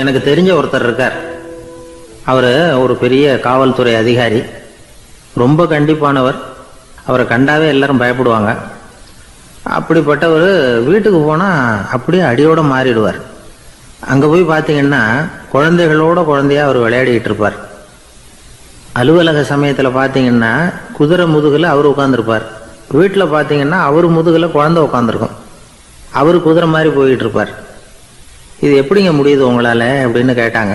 எனக்கு தெரிஞ்ச ஒருத்தர் இருக்கார். அவர் ஒரு பெரிய காவல்துறை அதிகாரி. ரொம்ப கண்டிப்பானவர். அவரை கண்டாவே எல்லாரும் பயப்படுவாங்க. அப்படிப்பட்டவர் வீட்டுக்கு போனால் அப்படியே அடியோடு மாறிடுவார். அங்கே போய் பார்த்தீங்கன்னா குழந்தைகளோட குழந்தையாக அவர் விளையாடிக்கிட்டு இருப்பார். அலுவலக சமயத்தில் பார்த்தீங்கன்னா குதிரை முதுகில் அவர் உட்காந்துருப்பார் வீட்டில் பார்த்தீங்கன்னா அவர் முதுகில் குழந்தை உட்காந்துருக்கும் அவர் குதிரை மாதிரி போயிட்டு இருப்பார். இது எப்படிங்க முடியுது உங்களால் அப்படின்னு கேட்டாங்க.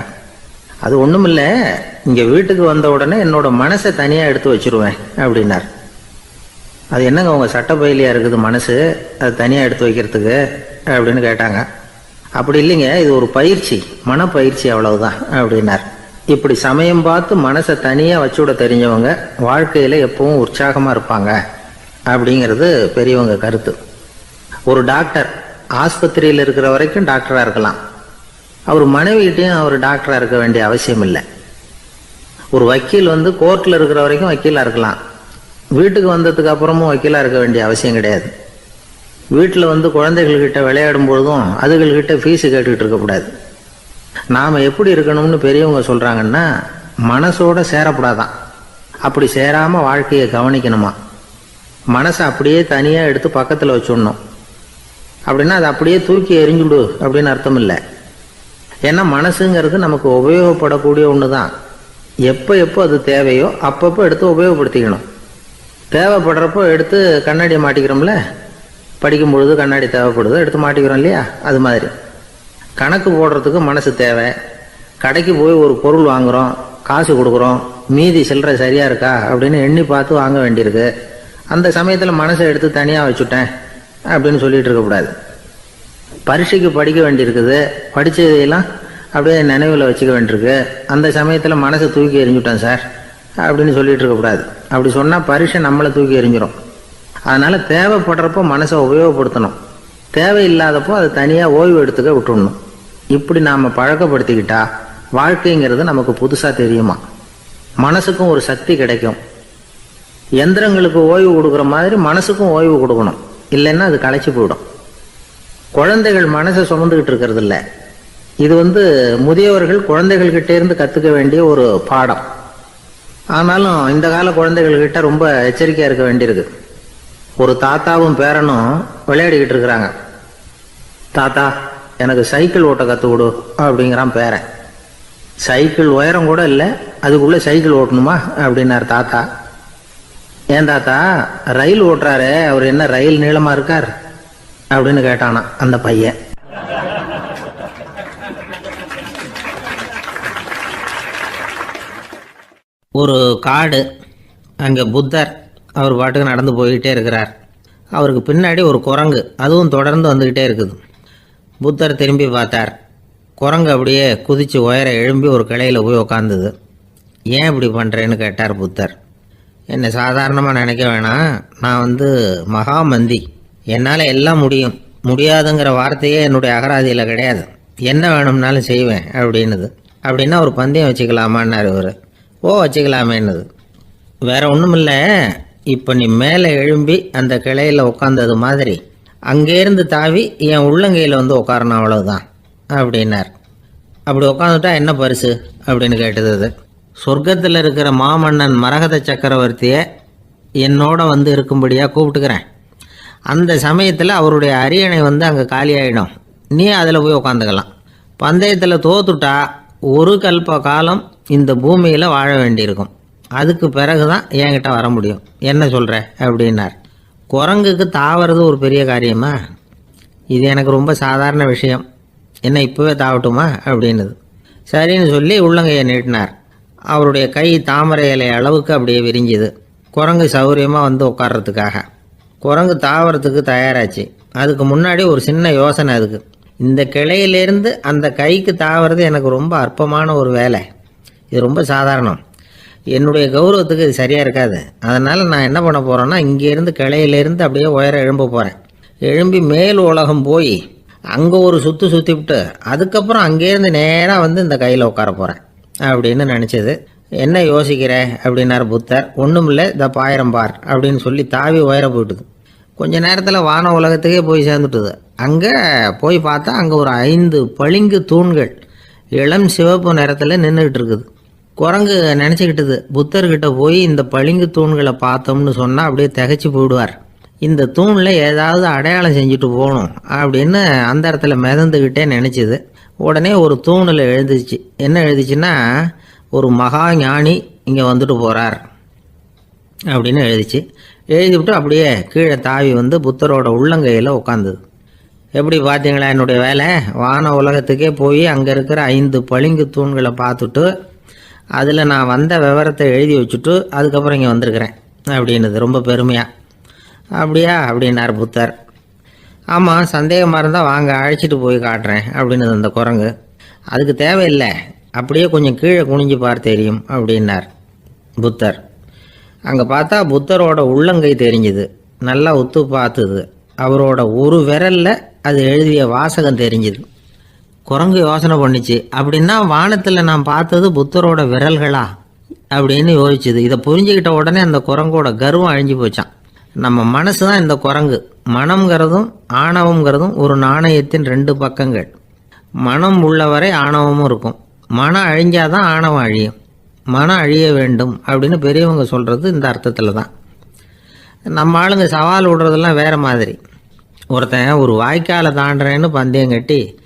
அது ஒன்றும் இங்கே வீட்டுக்கு வந்த உடனே என்னோட மனசை தனியாக எடுத்து வச்சிருவேன் அப்படின்னார். அது என்னங்க உங்கள் சட்டப்பயிலியாக இருக்குது மனசு? அது தனியாக எடுத்து வைக்கிறதுக்கு அப்படின்னு கேட்டாங்க. அப்படி இல்லைங்க இது ஒரு பயிற்சி மனப்பயிற்சி அவ்வளவுதான் அப்படின்னார். இப்படி சமயம் பார்த்து மனசை தனியாக வச்சுவிட தெரிஞ்சவங்க வாழ்க்கையில் எப்பவும் உற்சாகமாக இருப்பாங்க அப்படிங்கிறது பெரியவங்க கருத்து. ஒரு டாக்டர் ஆஸ்பத்திரியில் இருக்கிற வரைக்கும் டாக்டராக இருக்கலாம். அவர் மனைவிகிட்டையும் அவர் டாக்டராக இருக்க வேண்டிய அவசியம் இல்லை. ஒரு வக்கீல் வந்து கோர்ட்டில் இருக்கிற வரைக்கும் வக்கீலாக இருக்கலாம். வீட்டுக்கு வந்ததுக்கு அப்புறமும் வக்கீலாக இருக்க வேண்டிய அவசியம் கிடையாது. வீட்டில் வந்து குழந்தைகள்கிட்ட விளையாடும் பொழுதும் அதுகள்கிட்ட ஃபீஸு கேட்டுக்கிட்டு இருக்கக்கூடாது நாம் எப்படி இருக்கணும்னு பெரியவங்க சொல்கிறாங்கன்னா மனசோட சேரக்கூடாதான் அப்படி சேராமல் வாழ்க்கையை கவனிக்கணுமா? மனசை அப்படியே தனியாக எடுத்து பக்கத்தில் வச்சுடணும். அப்படின்னா அதை அப்படியே தூக்கி எரிஞ்சுடு அப்படின்னு அர்த்தம் இல்லை ஏன்னா மனசுங்கிறது நமக்கு உபயோகப்படக்கூடிய ஒன்று தான் எப்போ எப்போ அது தேவையோ அப்பப்போ எடுத்து உபயோகப்படுத்திக்கணும். தேவைப்படுறப்போ எடுத்து கண்ணாடியை மாட்டிக்கிறோம்ல? படிக்கும் பொழுது கண்ணாடி தேவைப்படுது எடுத்து மாட்டிக்கிறோம் இல்லையா? அது மாதிரி. கணக்கு போடுறதுக்கு மனசு தேவை. கடைக்கு போய் ஒரு பொருள் வாங்குகிறோம் காசு கொடுக்குறோம் மீதி சில்லறை சரியாக இருக்கா அப்படின்னு எண்ணி பார்த்து வாங்க வேண்டியிருக்கு. அந்த சமயத்தில் மனசை எடுத்து தனியாக வச்சுட்டேன். அப்படின்னு சொல்லிட்டு இருக்கக்கூடாது பரீட்சைக்கு படிக்க வேண்டியிருக்குது. படித்ததையெல்லாம் அப்படியே நினைவில் வச்சுக்க வேண்டியிருக்கு. அந்த சமயத்தில் மனசை தூக்கி எறிஞ்சுட்டேன் சார். அப்படின்னு சொல்லிட்டு இருக்கக்கூடாது அப்படி சொன்னால் பரீட்சை நம்மளை தூக்கி எறிஞ்சிடும் அதனால் தேவைப்படுறப்போ மனசை உபயோகப்படுத்தணும். தேவையில்லாதப்போ அது தனியாக ஓய்வு எடுத்துக்க விட்டுடணும் இப்படி நாம் பழக்கப்படுத்திக்கிட்டா வாழ்க்கைங்கிறது நமக்கு புதுசாக தெரியுமா? மனசுக்கும் ஒரு சக்தி கிடைக்கும். எந்திரங்களுக்கு ஓய்வு கொடுக்குற மாதிரி மனசுக்கும் ஓய்வு கொடுக்கணும். இல்லைன்னா அது களைச்சி போயிடும். குழந்தைகள் மனசை சுமந்துக்கிட்டு இருக்கிறது இல்லை. இது வந்து முதியவர்கள் குழந்தைகள்கிட்ட இருந்து கற்றுக்க வேண்டிய ஒரு பாடம். ஆனாலும் இந்த கால குழந்தைகள்கிட்ட ரொம்ப எச்சரிக்கையாக இருக்க வேண்டியிருக்கு ஒரு தாத்தாவும் பேரனும் விளையாடிக்கிட்டு இருக்கிறாங்க. தாத்தா எனக்கு சைக்கிள் ஓட்ட கற்றுக் கொடு அப்படிங்கிறான் பேரன். சைக்கிள் உயரம் கூட இல்லை அதுக்குள்ளே சைக்கிள் ஓட்டணுமா? அப்படின்னார் தாத்தா. ஏன் தாத்தா? ரயில் ஓட்டுறாரு. அவர் என்ன ரயில் நீளமா இருக்கார்? அப்படின்னு கேட்டானா அந்த பையன். ஒரு காடு அங்கே புத்தர் அவர் பாட்டுக்கு நடந்து போய்கிட்டே இருக்கிறார். அவருக்கு பின்னாடி ஒரு குரங்கு அதுவும் தொடர்ந்து வந்துக்கிட்டே இருக்குது. புத்தர் திரும்பி பார்த்தார். குரங்கு அப்படியே குதித்து உயர எழும்பி ஒரு கிளையில் போய் உக்காந்தது. ஏன் இப்படி பண்ணுறேன்னு கேட்டார் புத்தர். என்னை சாதாரணமாக நினைக்க வேணாம். நான் வந்து மகாமந்தி என்னால் எல்லாம் முடியும். முடியாதுங்கிற வார்த்தையே என்னுடைய அகராதியில் கிடையாது. என்ன வேணும்னாலும் செய்வேன் அப்படின்னுது. அப்படின்னா ஒரு பந்தயம் வச்சுக்கலாமான்னாரு இவர். ஓ வச்சுக்கலாமேன்னுது. வேறு ஒன்றும் இல்லை இப்போ நீ மேலே எழும்பி அந்த கிளையில் உட்காந்தது மாதிரி. அங்கேருந்து தாவி என் உள்ளங்கையில் வந்து உட்காரணும் அவ்வளவுதான். அப்படின்னார். அப்படி உட்காந்துட்டா என்ன பரிசு? அப்படின்னு கேட்டது சொர்க்கத்தில் இருக்கிற மாமன்னன் மரகத சக்கரவர்த்தியை என்னோட வந்து இருக்கும்படியாக கூப்பிட்டுக்கிறேன். அந்த சமயத்தில் அவருடைய அரியணை வந்து அங்கே காலியாயிடும். நீ அதில் போய் உட்காந்துக்கலாம் பந்தயத்தில் தோத்துட்டா ஒரு கல்ப காலம் இந்த பூமியில் வாழ வேண்டியிருக்கும். அதுக்கு பிறகு தான் என்கிட்ட வர முடியும். என்ன சொல்கிற அப்படின்னார். குரங்குக்கு தாவறது ஒரு பெரிய காரியமா? இது எனக்கு ரொம்ப சாதாரண விஷயம். என்ன இப்போவே தாவட்டுமா? அப்படின்னுது. சரின்னு சொல்லி உள்ளங்கையை நீட்டினார். அவருடைய கை தாமரை இலை அளவுக்கு அப்படியே விரிஞ்சுது. குரங்கு சௌகரியமாக வந்து உட்கார்றதுக்காக. குரங்கு தாவரத்துக்கு தயாராச்சு. அதுக்கு முன்னாடி ஒரு சின்ன யோசனை அதுக்கு. இந்த கிளையிலேருந்து அந்த கைக்கு தாவறது எனக்கு ரொம்ப அற்பமான ஒரு வேலை. இது ரொம்ப சாதாரணம். என்னுடைய கௌரவத்துக்கு இது சரியாக இருக்காது. அதனால் நான் என்ன பண்ண போகிறேன்னா இங்கேருந்து கிளையிலேருந்து அப்படியே உயர எழும்ப போகிறேன் எழும்பி மேல் உலகம் போய் அங்கே ஒரு சுற்று சுற்றி விட்டு அதுக்கப்புறம் அங்கேருந்து நேராக வந்து இந்த கையில் உட்கார போகிறேன் அப்படின்னு நினச்சது. என்ன யோசிக்கிற? அப்படின்னார் புத்தர். ஒன்றும் இல்லை இந்த பாயிரம் பார் அப்படின்னு சொல்லி தாவி உயர போயிட்டுது. கொஞ்ச நேரத்தில் வான உலகத்துக்கே போய் சேர்ந்துட்டுது. அங்கே போய் பார்த்தா அங்கே ஒரு ஐந்து பளிங்கு தூண்கள் இளம் சிவப்பு நிறத்தில் நின்றுக்கிட்டு இருக்குது. குரங்கு நினச்சிக்கிட்டது. புத்தர்கிட்ட போய் இந்த பளிங்கு தூண்களை பார்த்தோம்னு சொன்னால் அப்படியே திகைச்சு போயிடுவார். இந்த தூணில் ஏதாவது அடையாளம் செஞ்சுட்டு போகணும் அப்படின்னு அந்த இடத்துல மிதந்துக்கிட்டே நினச்சிது. உடனே ஒரு தூணில் எழுதிச்சு என்ன எழுதிச்சுன்னா ஒரு மகா ஞானி இங்கே வந்துட்டு போகிறார் அப்படின்னு எழுதிச்சு. எழுதிவிட்டு அப்படியே கீழே தாவி வந்து புத்தரோட உள்ளங்கையில் உட்காந்துது எப்படி பார்த்தீங்களா என்னுடைய வேலை? வான உலகத்துக்கே போய் அங்கே இருக்கிற ஐந்து பளிங்கு தூண்களை பார்த்துட்டு அதில் நான் வந்த விவரத்தை எழுதி வச்சுட்டு அதுக்கப்புறம் இங்கே வந்திருக்கிறேன். அப்படின்னுது. ரொம்ப பெருமையாக அப்படியா? அப்படின்னார் புத்தர். ஆமாம் சந்தேகமாக இருந்தால் வாங்க அழைச்சிட்டு போய் காட்டுறேன் அப்படின்னது அந்த குரங்கு. அதுக்கு தேவையில்லை அப்படியே கொஞ்சம் கீழே குனிஞ்சு பார் தெரியும் அப்படின்னார் புத்தர். அங்கே பார்த்தா புத்தரோட உள்ளங்கை தெரிஞ்சுது நல்லா உத்து பார்த்துது. அவரோட ஒரு விரலில் அது எழுதிய வாசகம் தெரிஞ்சுது. குரங்கு யோசனை பண்ணிச்சு அப்படின்னா வானத்தில் நான் பார்த்தது புத்தரோட விரல்களா அப்படின்னு யோசிச்சுது. இதை புரிஞ்சுக்கிட்ட உடனே அந்த குரங்கோட கர்வம் அழிஞ்சு போச்சான் நம்ம மனசு தான் இந்த குரங்கு. மனம்ங்கிறதும் ஆணவம்ங்கிறதும் ஒரு நாணயத்தின் ரெண்டு பக்கங்கள். மனம் உள்ளவரை ஆணவமும் இருக்கும். மனம் அழிஞ்சாதான் ஆணவம் அழியும். மனம் அழிய வேண்டும் அப்படின்னு பெரியவங்க சொல்கிறது இந்த அர்த்தத்தில் தான் நம்ம ஆளுங்க சவால் விடுறதெல்லாம் வேறு மாதிரி. ஒருத்தன் ஒரு வாய்க்காலை தாண்டுறேன்னு பந்தயம் கட்டி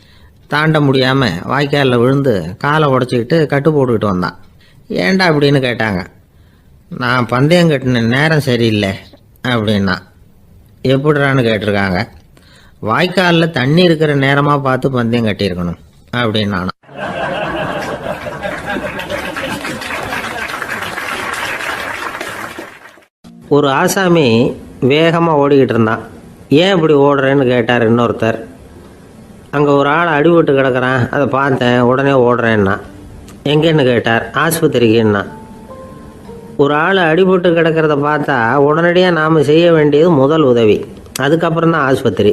தாண்ட முடியாமல் வாய்க்காலில் விழுந்து காலை உடச்சிக்கிட்டு கட்டு போட்டுக்கிட்டு வந்தான். ஏண்டா அப்படின்னு கேட்டாங்க. நான் பந்தயம் கட்டின நேரம் சரியில்லை அப்படின்னா. எப்படிறான்னு கேட்டிருக்காங்க. வாய்க்காலில் தண்ணி இருக்கிற நேரமாக பார்த்து பந்தயம் கட்டியிருக்கணும் அப்படின்னு நானும். ஒரு ஆசாமி வேகமாக ஓடிக்கிட்டு இருந்தான். ஏன் இப்படி ஓடுறேன்னு கேட்டார் இன்னொருத்தர். அங்கே ஒரு ஆள் அடிபட்டு கிடக்கிறான். அதை பார்த்தேன் உடனே ஓடுறேன்னா. எங்கேன்னு கேட்டார் ஆஸ்பத்திரிக்குன்னா ஒரு ஆள் அடிபட்டு கிடக்கிறத பார்த்தா உடனடியாக நாம் செய்ய வேண்டியது முதல் உதவி. அதுக்கப்புறம் தான் ஆஸ்பத்திரி.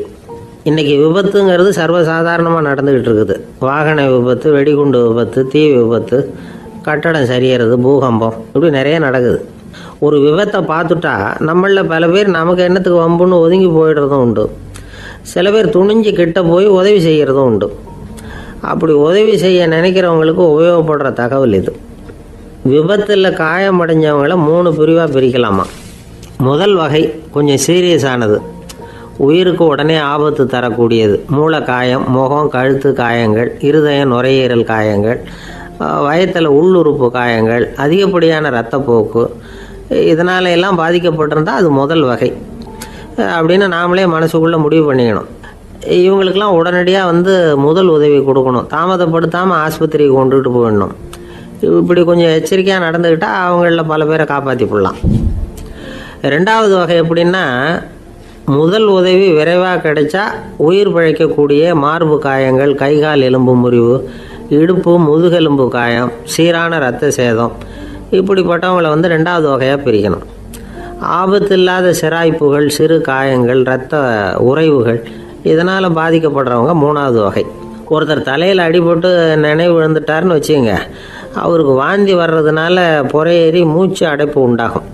இன்றைக்கி விபத்துங்கிறது சர்வசாதாரணமாக நடந்துக்கிட்டு இருக்குது. வாகன விபத்து வெடிகுண்டு விபத்து தீ விபத்து கட்டடம் சரியறது பூகம்பம் இப்படி நிறைய நடக்குது. ஒரு விபத்தை பார்த்துட்டா நம்மளில் பல பேர் நமக்கு என்னத்துக்கு வம்புன்னு ஒதுங்கி போயிடுறதும் உண்டு. சில பேர் துணிஞ்சு கிட்ட போய் உதவி செய்கிறதும் உண்டு. அப்படி உதவி செய்ய நினைக்கிறவங்களுக்கு உபயோகப்படுற தகவல் இது. விபத்தில் காயமடைஞ்சவங்கள மூணு பிரிவாக பிரிக்கலாமா? முதல் வகை கொஞ்சம் சீரியஸானது உயிருக்கு உடனே ஆபத்து தரக்கூடியது. மூளை காயம் முகம் கழுத்து காயங்கள் இருதய நுரையீரல் காயங்கள் வயத்தில் உள்ளுறுப்பு காயங்கள் அதிகப்படியான இரத்தப்போக்கு இதனால எல்லாம் பாதிக்கப்பட்டிருந்தால் அது முதல் வகை. அப்படின்னு நாமளே மனசுக்குள்ளே முடிவு பண்ணிக்கணும். இவங்களுக்கெல்லாம் உடனடியாக வந்து முதல் உதவி கொடுக்கணும். தாமதப்படுத்தாமல் ஆஸ்பத்திரிக்கு கொண்டுகிட்டு போயிடணும். இப்படி கொஞ்சம் எச்சரிக்கையாக நடந்துக்கிட்டால் அவங்களில் பல பேரை காப்பாற்றி போடலாம் ரெண்டாவது வகை எப்படின்னா முதல் உதவி விரைவாக கிடைச்சா உயிர் பிழைக்கக்கூடிய மார்பு காயங்கள் கைகால் எலும்பு முறிவு இடுப்பு முதுகெலும்பு காயம் சீரான இரத்த சேதம். இப்படிப்பட்டவங்களை வந்து ரெண்டாவது வகையாக பிரிக்கணும். ஆபத்தில்லாத சிராய்ப்புகள் சிறு காயங்கள் இரத்த உறைவுகள் இதனால் பாதிக்கப்படுறவங்க மூணாவது வகை. ஒருத்தர் தலையில் அடிபட்டு நினைவு விழுந்துட்டாருன்னு வச்சுங்க அவருக்கு வாந்தி வர்றதுனால புறையேறி மூச்சு அடைப்பு உண்டாகும்.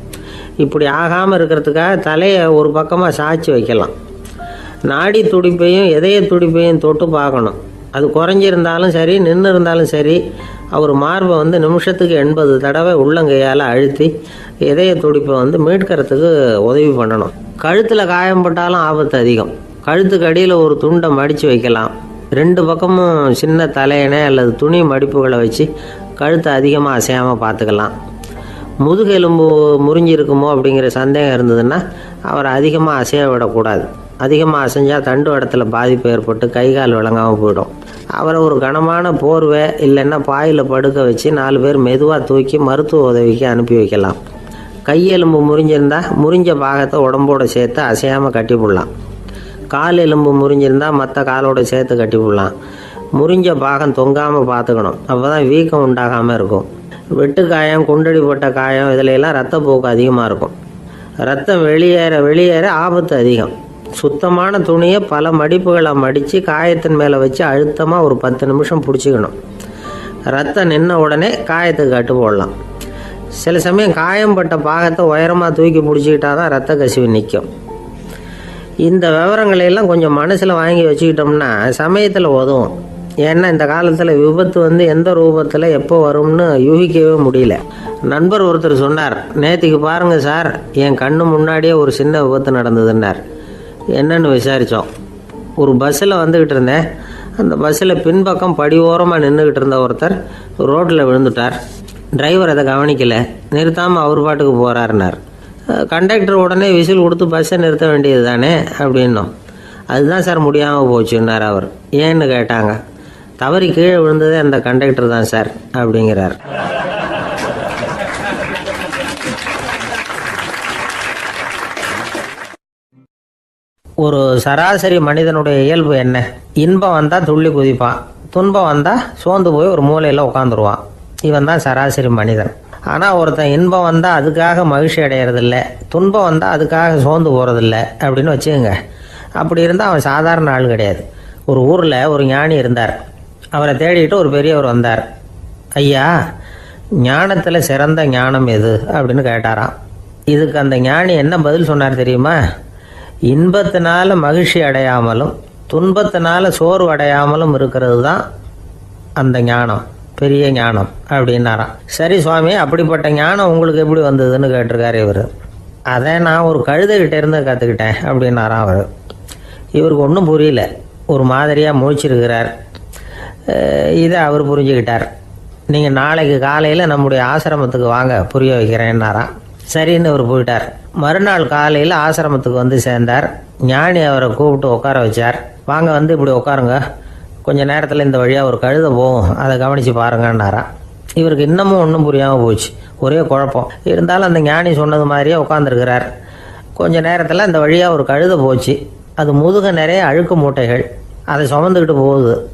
இப்படி ஆகாமல் இருக்கிறதுக்காக தலையை ஒரு பக்கமாக சாய்ச்சி வைக்கலாம். நாடி துடிப்பையும் இதய துடிப்பையும் தொட்டு பார்க்கணும். அது குறைஞ்சிருந்தாலும் சரி நின்று இருந்தாலும் சரி அவர் மார்பை வந்து நிமிஷத்துக்கு எண்பது தடவை உள்ளங்கையால் அழுத்தி இதய துடிப்பை வந்து மீட்கிறதுக்கு உதவி பண்ணணும். கழுத்தில் காயம்பட்டாலும் ஆபத்து அதிகம். கழுத்துக்கு அடியில் ஒரு துண்டை மடித்து வைக்கலாம். ரெண்டு பக்கமும் சின்ன தலையணை அல்லது துணி மடிப்புகளை வச்சு கழுத்தை அதிகமாக அசையாமல் பார்த்துக்கலாம். முதுகெலும்பு முறிஞ்சிருக்குமோ அப்படிங்கிற சந்தேகம் இருந்ததுன்னா அவரை அதிகமாக அசைய விடக்கூடாது. அதிகமாக அசைஞ்சால் தண்டு இடத்துல பாதிப்பு ஏற்பட்டு கை கால் விளங்காமல் போயிடும். அவரை ஒரு கனமான போர்வை இல்லைன்னா பாயில் படுக்க வச்சு நாலு பேர் மெதுவாக தூக்கி மருத்துவ உதவிக்கு அனுப்பி வைக்கலாம். கையெலும்பு முறிஞ்சிருந்தால் முறிஞ்ச பாகத்தை உடம்போட சேர்த்து அசையாமல் கட்டி போடலாம் கால் எலும்பு முறிஞ்சிருந்தால் மற்ற காலோட சேர்த்து கட்டி போடலாம் முறிஞ்ச பாகம் தொங்காமல் பார்த்துக்கணும். அப்போ தான் வீக்கம் உண்டாகாமல் இருக்கும். வெட்டு காயம் குண்டடிப்பட்ட காயம் இதுல எல்லாம் ரத்தப்போக்கு அதிகமாக இருக்கும். ரத்தம் வெளியேற வெளியேற ஆபத்து அதிகம். சுத்தமான துணியை பல மடிப்புகளை மடித்து காயத்தின் மேலே வச்சு அழுத்தமாக ஒரு பத்து நிமிஷம் பிடிச்சிக்கணும். ரத்தம் நின்ன உடனே காயத்துக்கு கட்டு போடலாம். சில சமயம் காயம்பட்ட பாகத்தை உயரமாக தூக்கி பிடிச்சிக்கிட்டா தான் ரத்த கசிவு நிற்கும் இந்த விவரங்களை எல்லாம் கொஞ்சம் மனசில் வாங்கி வச்சுக்கிட்டோம்னா சமயத்தில் உதவும். ஏன்னா இந்த காலத்தில் விபத்து வந்து எந்த ரூபத்தில் எப்போ வரும்னு யூகிக்கவே முடியல. நண்பர் ஒருத்தர் சொன்னார் நேற்றுக்கு பாருங்கள் சார் என் கண்ணு முன்னாடியே ஒரு சின்ன விபத்து நடந்ததுன்னார். என்னன்னு விசாரித்தோம் ஒரு பஸ்ஸில் வந்துக்கிட்டு இருந்தேன். அந்த பஸ்ஸில் பின்பக்கம் படி ஓரமாக நின்றுக்கிட்டு இருந்த ஒருத்தர் ரோட்டில் விழுந்துட்டார். டிரைவர் அதை கவனிக்கலை. நிறுத்தாமல் அவர் பாட்டுக்கு போகிறாருனார் கண்டக்டர் உடனே விசில் கொடுத்து பஸ்ஸை நிறுத்த வேண்டியது தானே அப்படின்னோம். அதுதான் சார் முடியாமல் போச்சுன்னார் அவர். ஏன்னு கேட்டாங்க? தவறி கீழே விழுந்ததே அந்த கண்டக்டர் தான் சார் அப்படிங்கிறார். ஒரு சராசரி மனிதனுடைய இயல்பு என்ன? இன்பம் வந்தால் துள்ளி குதிப்பான். துன்பம் வந்தால் சோர்ந்து போய் ஒரு மூலையில் உட்காந்துருவான் இவன் தான் சராசரி மனிதன். ஆனால் ஒருத்தன் இன்பம் வந்தால் அதுக்காக மகிழ்ச்சி அடையிறதில்ல துன்பம் வந்தால் அதுக்காக சோர்ந்து போகிறதில்ல அப்படின்னு வச்சுக்கோங்க. அப்படி இருந்தால் அவன் சாதாரண ஆள் கிடையாது. ஒரு ஊரில் ஒரு ஞானி இருந்தார். அவரை தேடிட்டு ஒரு பெரியவர் வந்தார். ஐயா ஞானத்தில் சிறந்த ஞானம் எது? அப்படின்னு கேட்டாராம். இதுக்கு அந்த ஞானி என்ன பதில் சொன்னார் தெரியுமா? இன்பத்தினால மகிழ்ச்சி அடையாமலும் துன்பத்தினால சோர்வு அடையாமலும் இருக்கிறது தான் அந்த ஞானம் பெரிய ஞானம் அப்படின்னாராம். சரி சுவாமி அப்படிப்பட்ட ஞானம் உங்களுக்கு எப்படி வந்ததுன்னு கேட்டிருக்காரு இவர். அதை நான் ஒரு கழுதைகிட்ட இருந்து கற்றுக்கிட்டேன் அப்படின்னாராம் அவர். இவருக்கு ஒன்றும் புரியல. ஒரு மாதிரியாக முழிச்சிருக்கிறார். இதை அவர் புரிஞ்சுக்கிட்டார். நீங்கள் நாளைக்கு காலையில் நம்முடைய ஆசிரமத்துக்கு வாங்க புரிய வைக்கிறேன்னாராம் சரின்னு அவர் போயிட்டார். மறுநாள் காலையில் ஆசிரமத்துக்கு வந்து சேர்ந்தார். ஞானி அவரை கூப்பிட்டு உட்கார வச்சார். வாங்க வந்து இப்படி உட்காருங்க. கொஞ்சம் நேரத்தில் இந்த வழியாக ஒரு கழுத போகும். அதை கவனித்து பாருங்கன்னாராம் இவருக்கு இன்னமும் ஒன்றும் புரியாமல் போச்சு. ஒரே குழப்பம். இருந்தாலும் அந்த ஞானி சொன்னது மாதிரியே உட்காந்துருக்கிறார் கொஞ்ச நேரத்தில் அந்த வழியாக ஒரு கழுத போச்சு. அது முதுக நிறைய அழுக்கு மூட்டைகள். அதை சுமந்துக்கிட்டு போகுது.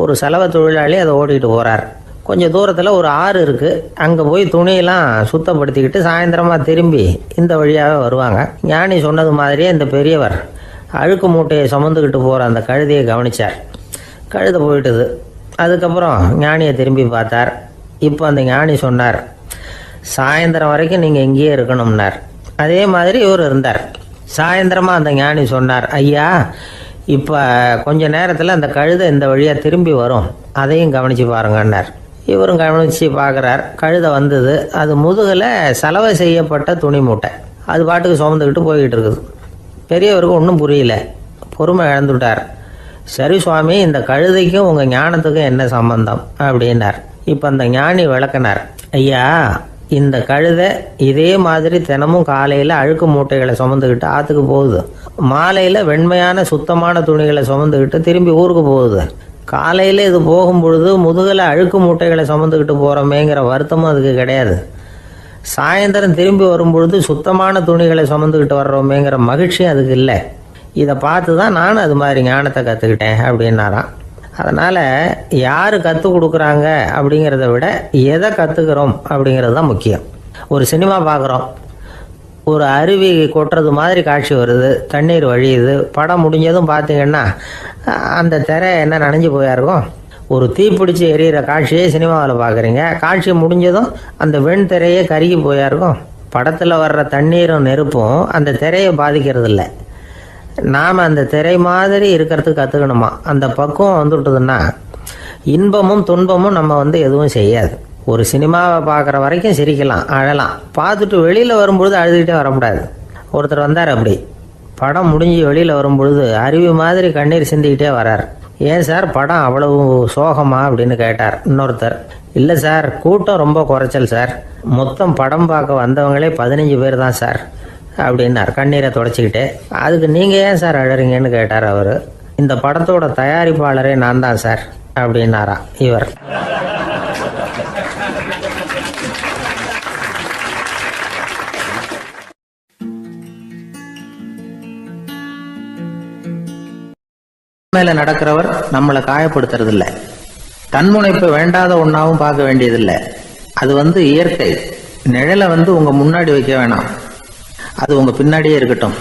ஒரு செலவு தொழிலாளி அதை ஓட்டிகிட்டு போகிறார் கொஞ்சம் தூரத்தில் ஒரு ஆறு இருக்குது அங்கே போய் துணியெல்லாம் சுத்தப்படுத்திக்கிட்டு சாயந்தரமாக திரும்பி இந்த வழியாகவே வருவாங்க. ஞானி சொன்னது மாதிரியே இந்த பெரியவர் அழுக்கு மூட்டையை சுமந்துக்கிட்டு போகிற அந்த கழுதையை கவனித்தார் கழுத போயிட்டுது. அதுக்கப்புறம் ஞானியை திரும்பி பார்த்தார். இப்போ அந்த ஞானி சொன்னார் சாயந்தரம் வரைக்கும் நீங்கள் இங்கேயே இருக்கணும்னார். அதே மாதிரி இவர் இருந்தார். சாயந்தரமாக அந்த ஞானி சொன்னார் ஐயா இப்போ கொஞ்ச நேரத்தில் அந்த கழுதை இந்த வழியாக திரும்பி வரும். அதையும் கவனித்து பாருங்கன்னார். இவரும் கவனித்து பார்க்குறார் கழுதை வந்தது. அது முதுகில் செலவை செய்யப்பட்ட துணி மூட்டை. அது பாட்டுக்கு சுமந்துக்கிட்டு போய்கிட்டு இருக்குது. பெரியவருக்கு ஒன்றும் புரியல. பொறுமை இழந்துட்டார். சரி சுவாமி இந்த கழுதைக்கும் உங்கள் ஞானத்துக்கும் என்ன சம்பந்தம்? அப்படின்னார். இப்போ அந்த ஞானி விளக்குனார். ஐயா இந்த கழுதை இதே மாதிரி தினமும் காலையில் அழுக்கு மூட்டைகளை சுமந்துக்கிட்டு ஆற்றுக்கு போகுது. மாலையில் வெண்மையான சுத்தமான துணிகளை சுமந்துக்கிட்டு திரும்பி ஊருக்கு போகுது. காலையில் இது போகும் பொழுது முதுகில் அழுக்கு மூட்டைகளை சுமந்துக்கிட்டு போகிறோமேங்கிற வருத்தமும் அதுக்கு கிடையாது. சாயந்தரம் திரும்பி வரும்பொழுது சுத்தமான துணிகளை சுமந்துக்கிட்டு வர்றோமேங்கிற மகிழ்ச்சி அதுக்கு இல்லை. இதை பார்த்து தான் நானும் அது மாதிரி ஞானத்தை கற்றுக்கிட்டேன் அப்படின்னாராம். அதனால் யார் கற்றுக் கொடுக்குறாங்க அப்படிங்கிறத விட எதை கற்றுக்கிறோம் அப்படிங்கிறது தான் முக்கியம். ஒரு சினிமா பார்க்குறோம் ஒரு அருவி கொட்டுறது மாதிரி காட்சி வருது தண்ணீர் வழியுது படம் முடிஞ்சதும் பார்த்தீங்கன்னா அந்த திரை என்ன நனைஞ்சு போயாருக்கும் ஒரு தீப்பிடிச்சு எரியிற காட்சியை சினிமாவில் பார்க்குறீங்க காட்சி முடிஞ்சதும் அந்த வெண் திரையே கருகி போயாருக்கும் படத்தில் வர்ற தண்ணீரும் நெருப்பும் அந்த திரையை பாதிக்கிறது இல்லை நாம் அந்த திரை மாதிரி இருக்கிறதுக்கு கற்றுக்கணுமா அந்த பக்குவம் வந்துவிட்டதுன்னா இன்பமும் துன்பமும் நம்ம வந்து எதுவும் செய்யாது. ஒரு சினிமாவை பார்க்குற வரைக்கும் சிரிக்கலாம் அழலாம். பார்த்துட்டு வெளியில் வரும்பொழுது அழுதுகிட்டே வரக்கூடாது ஒருத்தர் வந்தார் அப்படி. படம் முடிஞ்சு வெளியில் வரும்பொழுது அருவி மாதிரி கண்ணீர் சிந்திக்கிட்டே வரார். ஏன் சார் படம் அவ்வளவு சோகமா? அப்படின்னு கேட்டார் இன்னொருத்தர். இல்லை சார் கூட்டம் ரொம்ப குறைச்சல் சார். மொத்தம் படம் பார்க்க வந்தவங்களே பதினஞ்சு பேர் தான் சார். அப்படின்னார். கண்ணீரை தொடச்சிக்கிட்டு அதுக்கு நீங்கள் ஏன் சார் அழறீங்கன்னு கேட்டார் அவர். இந்த படத்தோட தயாரிப்பாளரே நான் தான் சார் அப்படின்னாரா இவர். மேல நடக்கிறவர் நம்மளை காயப்படுத்துறதில்ல. தன்முனைப்பு வேண்டாத ஒன்றாவும் பார்க்க வேண்டியதில்லை. அது வந்து இயற்கை. நிழலை வந்து உங்க முன்னாடி வைக்க வேணாம். அது உங்க பின்னாடியே இருக்கட்டும்.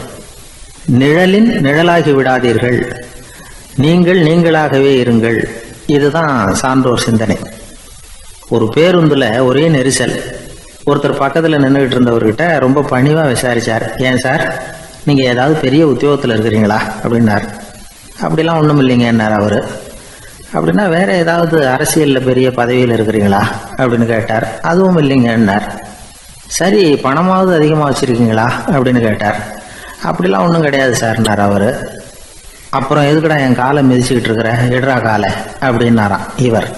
நிழலின் நிழலாகி விடாதீர்கள். நீங்கள் நீங்களாகவே இருங்கள். இதுதான் சான்றோர் சிந்தனை. ஒரு பேருந்துல ஒரே நெரிசல். ஒருத்தர் பக்கத்துல நின்றுகிட்டு இருந்தவர்கிட்ட ரொம்ப பணிவா விசாரிச்சார். ஏன் சார்? நீங்க ஏதாவது பெரிய உத்தியோகத்துல இருக்கிறீங்களா? அப்படின்னார். அப்படிலாம் ஒன்றும் இல்லைங்கன்னார் அவரு. அப்படின்னா வேற ஏதாவது அரசியலில் பெரிய பதவியில் இருக்கிறீங்களா? அப்படின்னு கேட்டார். அதுவும் இல்லைங்கன்னார் சரி பணமாவது அதிகமாக வச்சுருக்கீங்களா? அப்படின்னு கேட்டார். அப்படிலாம் ஒன்றும் கிடையாது சார்னார் அவர். அப்புறம் எதுக்குடா என் காலை மிதிச்சுக்கிட்டு இருக்கிற? இடரா காலை அப்படின்னாராம் இவர்.